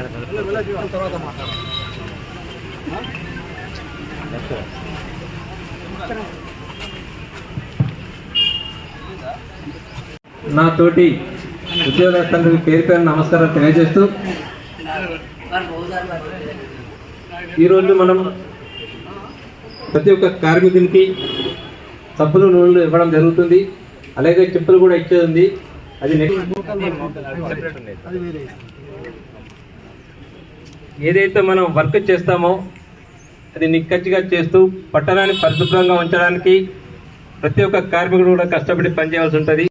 తర్వాత నా తోటి ఉద్యోగస్తులకు పేరు పేరు నమస్కారం తెలియజేస్తూ ఈరోజు మనం ప్రతి ఒక్క కార్మికునికి సబ్బులు నూనెలు ఇవ్వడం జరుగుతుంది. అలాగే చెప్పులు కూడా ఇచ్చేది ఉంది. అది నెక్స్ట్ ఏదైతే మనం వర్క్ చేస్తామో అది నిక్కచ్చిగా చేస్తూ పట్టణాన్ని పరిశుభ్రంగా ఉంచడానికి ప్రతి ఒక్క కార్మికుడు కూడా కష్టపడి పనిచేయాల్సి ఉంటుంది.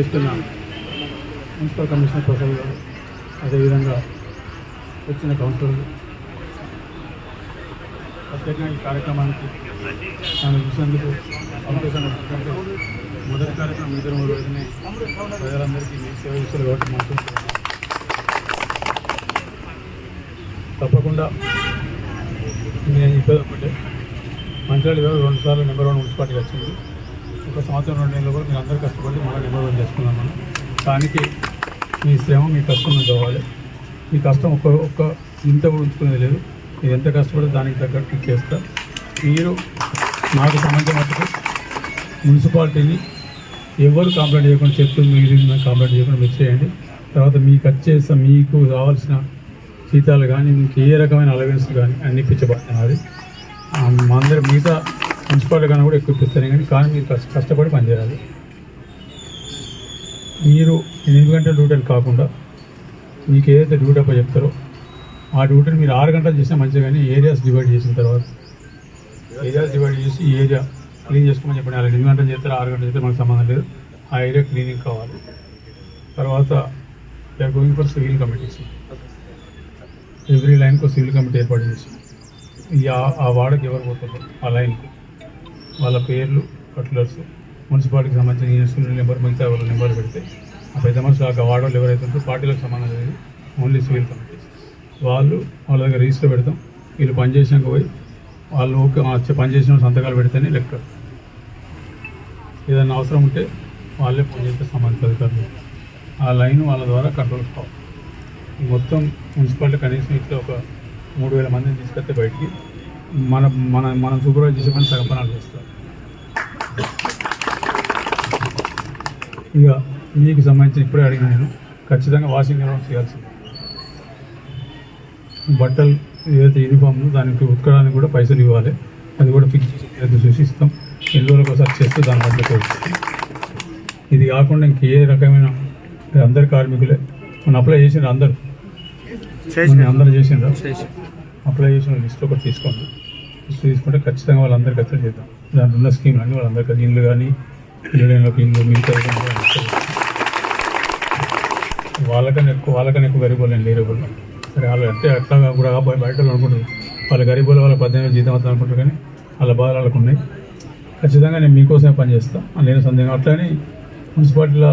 నిర్వహిస్తున్న మున్సిపల్ కమిషనర్ ప్రసాద్ గారు అదేవిధంగా వచ్చిన కౌన్సిలర్లు ప్రత్యేకంగా ఈ కార్యక్రమానికి నన్ను చూసేందుకు అవకాశం ఇచ్చినట్టు మొదటి కార్యక్రమం ఇద్దరు మూడు రోజునే ప్రజలందరికీ మీ సేవ చేస్తారు కాబట్టి మాకు తప్పకుండా నేను చెప్పేది ఒకటే మంచిర్యాల ఇవాళ రెండు సార్లు నెంబర్ వన్ మున్సిపాలిటీ వచ్చింది. ఒక సంవత్సరం రెండు నెలలు కూడా మీరు అందరూ కష్టపడి మనం నెంబర్ చేసుకున్నాం మనం. దానికి మీ శ్రమ మీ కష్టం మీకు కావాలి. మీ కష్టం ఒక్క ఒక్క ఇంత కూడా ఉంచుకునేది లేదు. మీరు ఎంత కష్టపడితే దానికి తగ్గట్టు చేస్తా. మీరు నాకు సంబంధించిన మటుకు మున్సిపాలిటీని ఎవరు కంప్లైంట్ చేయకుండా చెప్తుంది మీరు కంప్లైంట్ చేయకుండా మీరు చేయండి. తర్వాత మీకు వచ్చే మీకు కావాల్సిన జీతాలు కానీ మీకు ఏ రకమైన అలవెన్స్ కానీ అన్ని ఇప్పించబడుతుంది మా అందరి మిగతా మున్సిపాలిటీ కన్నా కూడా ఎక్కువ ఇప్పిస్తాను కానీ కానీ మీరు కష్ట కష్టపడి పనిచేయాలి. మీరు ఎనిమిది గంటల డ్యూటీలు కాకుండా మీకు ఏదైతే డ్యూటీ అప్ప చెప్తారో ఆ డ్యూటీని మీరు ఆరు గంటలు చేసినా మంచిది కానీ ఏరియాస్ డివైడ్ చేసిన తర్వాత ఏరియాస్ డివైడ్ చేసి ఈ ఏరియా క్లీన్ చేసుకోమని చెప్పండి. అలా ఎనిమిది గంటలు చేస్తారు ఆరు గంటలు చేస్తే మనకు సంబంధం లేదు. ఆ ఏరియా క్లీనింగ్ కావాలి. తర్వాత we are going for civil committees every లైన్కు civil committee ఏర్పాటు చేసి ఆ- వాడకి ఎవరు పోతారో ఆ లైన్కు వాళ్ళ పేర్లు కట్లర్స్ మున్సిపాలిటీకి సంబంధించిన యూనివర్సిటీ నెంబర్ మిగతా వాళ్ళ నెంబర్ పెడితే ఆ పెద్ద మనుషులు ఆ వార్డులు ఎవరైతే ఉంటారో పార్టీలకు సంబంధం లేదు. ఓన్లీ సివిల్ కమిటీస్ వాళ్ళు వాళ్ళ దగ్గర రిజిస్టర్ పెడతాం. వీళ్ళు పనిచేసినాక పోయి వాళ్ళు ఓకే పనిచేసిన సంతకాలు పెడితేనే లెక్క ఏదైనా అవసరం ఉంటే వాళ్ళే ఫోన్ చేస్తే సంబంధిత అధికారులు. ఆ లైన్ వాళ్ళ ద్వారా కంట్రోల్ కావాలి. మొత్తం మున్సిపాలిటీ కనీసం ఇట్లా ఒక మూడు వేల మందిని తీసుకొస్తే బయటికి మన మన మనం సూపర్వైజ్ చేసే పని సగం పనాలు చేస్తారు. ఇక మీకు సంబంధించిన ఇప్పుడే అడిగిన నేను ఖచ్చితంగా వాషింగ్ నిర్వహణ చేయాల్సింది. బట్టలు ఏదైతే యూనిఫామ్ దానికి ఉతకడానికి కూడా పైసలు ఇవ్వాలి. అది కూడా ఫిక్స్ చేసి చూసి ఇస్తాం ఎన్ని రోజులకు ఒకసారి చేస్తే దాని బట్టి ఇది కాకుండా ఇంకే రకమైన అందరు కార్మికులే మనం అప్లై చేసిండ్రు అందరు. మనం అందరూ చేసిండ్రు. అప్లై చేసిన లిస్ట్ ఒకటి తీసుకోండి. లిస్ట్ తీసుకుంటే ఖచ్చితంగా వాళ్ళందరికీ ఖర్చు చేద్దాం. దాంట్లో ఉన్న స్కీమ్లు అన్నీ వాళ్ళందరికీ ఇండ్లు కానీ ఇల్లు లేని ఇండ్లు మిగతా వాళ్ళకన్నా ఎక్కువ వాళ్ళకన్నా ఎక్కువ గరీబులు లేరు వాళ్ళు సరే వాళ్ళు అంటే అట్లా కూడా బయట వాళ్ళు అనుకుంటారు. వాళ్ళ గరీబ్ వాళ్ళ పద్దెనిమిది జీతం అవుతుంది అనుకుంటారు కానీ వాళ్ళ బాధలు వాళ్ళకు ఉన్నాయి. ఖచ్చితంగా నేను మీకోసమే పనిచేస్తాను నేను సందేహం. అట్లానే మున్సిపాలిటీలో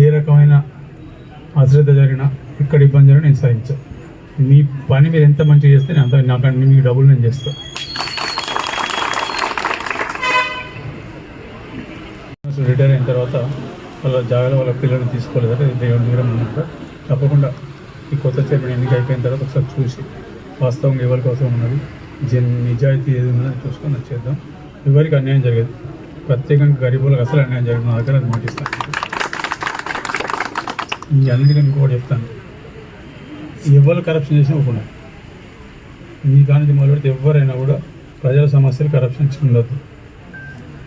ఏ రకమైన అశ్రద్ధ జరిగినా ఇక్కడ ఇబ్బంది జరిగినా నేను సహించాను. మీ పని మీరు ఎంత మంచిగా చేస్తే నేను అంత నాకంటే మీకు డబ్బులు నేను చేస్తాను రిటైర్ అయిన తర్వాత వాళ్ళ జాగాలో వాళ్ళ పిల్లల్ని తీసుకోలేదంటే దేవుని దగ్గర ఉన్నట్టు తప్పకుండా ఈ కొత్త చైర్మన్ ఎన్నిక అయిపోయిన తర్వాత ఒకసారి చూసి వాస్తవంగా ఎవరికి అవసరం ఉన్నది జన్ నిజాయితీ ఏది ఉన్నది చూసుకొని చేద్దాం. ఎవరికి అన్యాయం జరగదు. ప్రత్యేకంగా గరీబులకు అసలు అన్యాయం జరిగింది. నా దగ్గర అది మాటిస్తాను. ఈ అందుకని ఇంకోటి చెప్తాను. ఎవరు కరప్షన్ చేసినా ఒప్పుకున్నారు మీ కానీ మొదలుపెడితే ఎవరైనా కూడా ప్రజల సమస్యలు కరప్షన్ ఉండదు.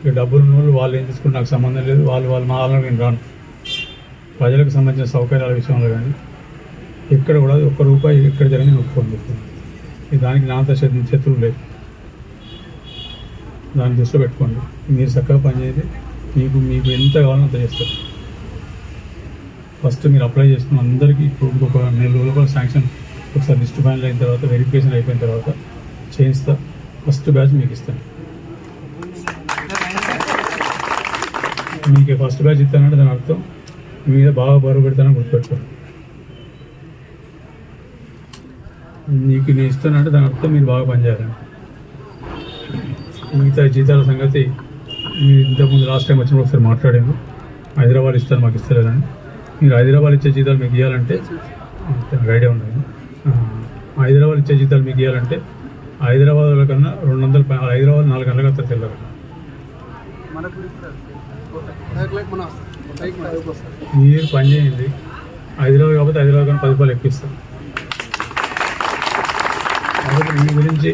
ఇక డబ్బులు ఉన్న వాళ్ళు వాళ్ళు ఏం తీసుకుంటే నాకు సంబంధం లేదు వాళ్ళు వాళ్ళు మా ఆలోచన నేను రాను. ప్రజలకు సంబంధించిన సౌకర్యాల విషయంలో కానీ ఎక్కడ కూడా ఒక్క రూపాయి ఎక్కడ జరిగిన ఒప్పుకొని చెప్తాను దానికి నాంత శత్రువు లేదు దాన్ని దృష్టిలో పెట్టుకోండి. మీరు చక్కగా పనిచేయండి. మీకు మీకు ఎంత కావాలో అంత చేస్తారు. ఫస్ట్ మీరు అప్లై చేసుకున్న అందరికీ ఇప్పుడు ఇంకొక నెల రోజుల కూడా శాంక్షన్ ఒకసారి లిస్ట్ ఫైనల్ అయిన తర్వాత వెరిఫికేషన్ అయిపోయిన తర్వాత చేయిస్తా. ఫస్ట్ బ్యాచ్ మీకు ఇస్తాను. మీకు ఫస్ట్ బ్యాచ్ ఇస్తానంటే దాని అర్థం మీ మీద బాగా బరువు పెడతానని గుర్తుపెట్టుకోండి నీకు నేను ఇస్తానంటే దాని అర్థం మీరు బాగా పనిచేయాలండి మిగతా జీతాల సంగతి మీరు ఇంతకుముందు లాస్ట్ టైం వచ్చినప్పుడు ఒకసారి మాట్లాడాను హైదరాబాద్ ఇస్తారు మాకు ఇస్తలేదని. మీరు హైదరాబాద్ ఇచ్చే జీతాలు మీకు ఇవ్వాలంటే ఐడియా ఉన్నాయి హైదరాబాద్ ఇచ్చే జీతాలు మీకు ఇవ్వాలంటే హైదరాబాద్ కన్నా రెండు వందల హైదరాబాద్ నాలుగు గంటలకు వస్తారు తెల్లరు మీరు పని చేయండి. హైదరాబాద్ కాబట్టి హైదరాబాద్ కన్నా పది రూపాయలు ఎక్కిస్తాం కాబట్టి మీ గురించి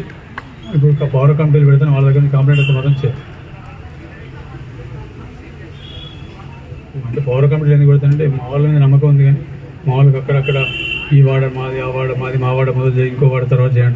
ఇప్పుడు పవర్ కంపెనీలు పెడితే వాళ్ళ దగ్గర కంప్లైంట్ అయితే మాత్రం చేయాలి అంటే పవర్ కంపెనీలు ఎందుకు పెడతానంటే మా వాళ్ళ మీద నమ్మకం ఉంది కానీ మా వాళ్ళకి అక్కడక్కడ ఈ వాడ మాది ఆ వాడ మాది మా వాడ మొదలు చేయి ఇంకో వాడ తర్వాత చేయండి